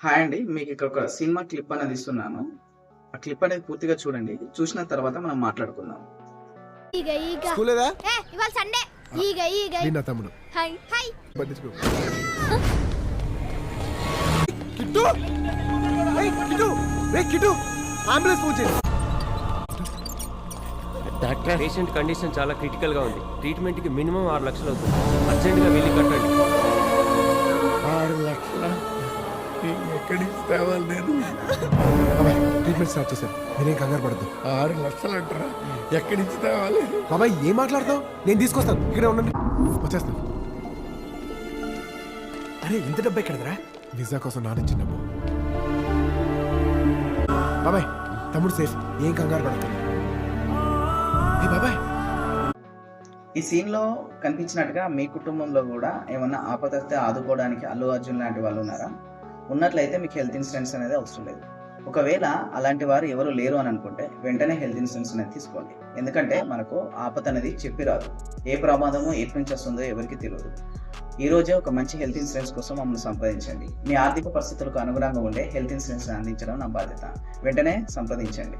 Hi అండి. మీకు ఇక్కడ ఒక సినిమా క్లిప్ అనేది ఇస్తున్నాను. ఆ క్లిప్ అనేది పూర్తిగా చూడండి. చూసిన తర్వాత మనం మాట్లాడుకుందాం. ఈగ ఈగ. స్కూల్ లేదా? ఏ ఇవాళ సండే ఈగ ఈగ. తమ్ముడు. Hi hi? పట్టించుకో కిట్టు! ఏయ్, కిట్టు! రేయ్, కిట్టు! అంబులెన్స్ ఫోన్ చేయి. డాక్టర్ పేషెంట్ కండిషన్ చాలా క్రిటికల్గా ఉంది. ట్రీట్మెంట్కి మినిమం ఆరు లక్షలు అవుతుంది. అర్జెంట్గా వెళ్ళి కట్టండి. ఎక్కడి నుంచి తేవాలి నేను ట్రీట్మెంట్ స్టార్ట్ చేశారు. మీరేం కంగారు పడద్దు. ఆరు లక్షలు అంటారా? ఎక్కడి నుంచి తేవాలి బాబాయ్ ఏం మాట్లాడతావు? నేను తీసుకొస్తాను. ఇక్కడే ఉండండి. వచ్చేస్తాను. అరే ఇంత డబ్బు ఎక్కడదరా? వీసా కోసం నానిచ్చిన డబ్బు బాబాయ్ తమ్ముడు సేఫ్ ఏం కంగారు ఏ బాబాయ్? ఈ సీన్లో కనిపించినట్టుగా మీ కుటుంబంలో కూడా ఏమన్నా ఆపద వస్తే ఆదుకోవడానికి అల్లు అర్జున్ లాంటి వాళ్ళు ఉన్నారా? ఉన్నట్లయితే మీకు హెల్త్ ఇన్సూరెన్స్ అనేది అవసరం లేదు. ఒకవేళ అలాంటి వారు ఎవరు లేరు అని అనుకుంటే వెంటనే హెల్త్ ఇన్సూరెన్స్ అనేది తీసుకోండి. ఎందుకంటే మనకు ఆపద అనేది చెప్పి రాదు. ఏ ప్రమాదము ఎటు నుంచి వస్తుందో ఎవరికి తెలియదు ఈ రోజే ఒక మంచి హెల్త్ ఇన్సూరెన్స్ కోసం మమ్మల్ని సంప్రదించండి. మీ ఆర్థిక పరిస్థితులకు అనుగుణంగా ఉండే హెల్త్ ఇన్సూరెన్స్ అందించడం నా బాధ్యత. వెంటనే సంప్రదించండి.